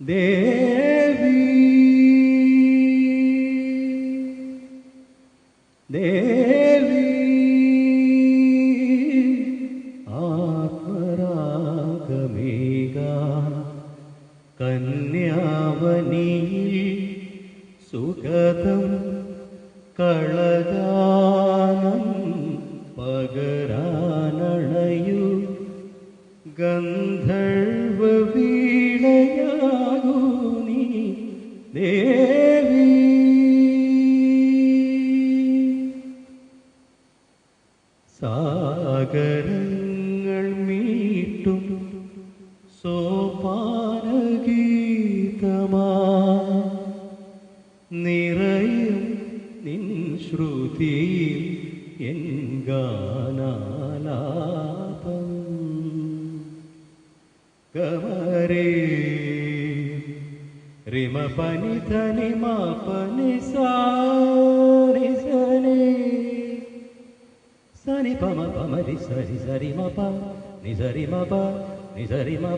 ദേവി കന്യാവനിയിൽ സുഗതം കളഗാനം പകരാനണയു. ഗന്ധർവ വീണയാകൂ നീ ദേവി. സാഗരങ്ങൾ നിറയും നിൻ ശ്രുതിയിൽ എൻ ഗാനാലാപം. കമരേ റിമ പനി ധനി മാ സാരി സനി. സനി പമ പമരി സരി സരി മപ നി മപ നി സരി മ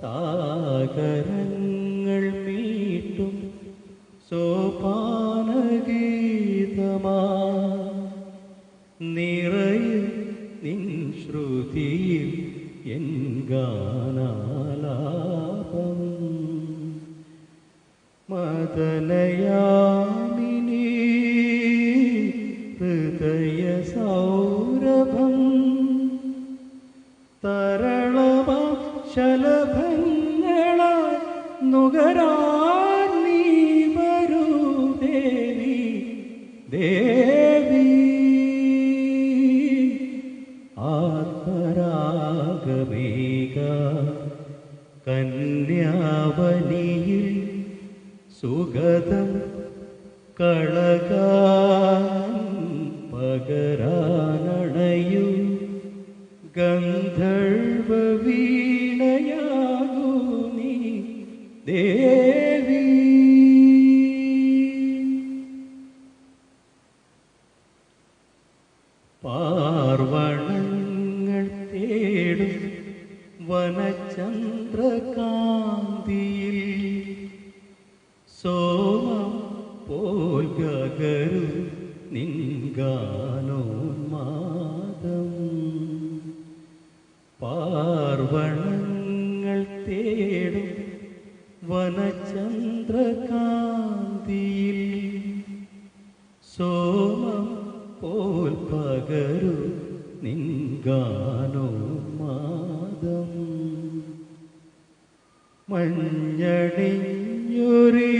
സാഗരങ്ങൾ മീട്ടും സോപാനഗീതമാ നിറയും നിൻ ശ്രുതിയിൽ എൻ ഗാനാലാപം. മദനയാമിനി ഹൃദയ സൗരഭം തരളവ ശലഭങ്ങളാൽ നുകരാൻ ദേവി ആത്മരാഗമേക കന്യാവലിയിൽ സുഗതം കളകാൻ പാർവണങ്ങൾ തേടും വനചന്ദ്രകാന്തിയിൽ. സോമം പോൽ ഗഗരു നിങ്കാനോന്മാദം പാർവണങ്ങൾ തേടും വനചന്ദ്രകാന്തിയിൽ. സോമം പോൽ പകരു നിൻഗാനോന്മാദം മഞ്ഞണിഞ്ഞൊരീ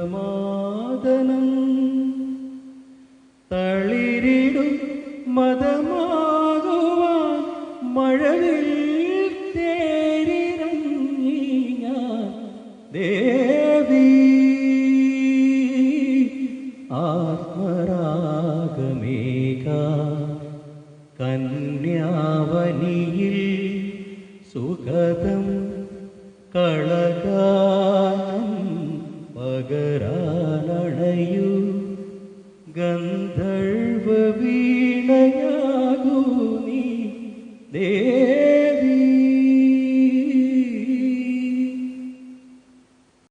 ഗന്ധമാദനം തളിരിടും മതമാകുവാൻ മഴവിൽ തേരിറങ്ങി ഞാൻ ദേവി കന്യാവനിയിൽ സുഗതം കളകാനം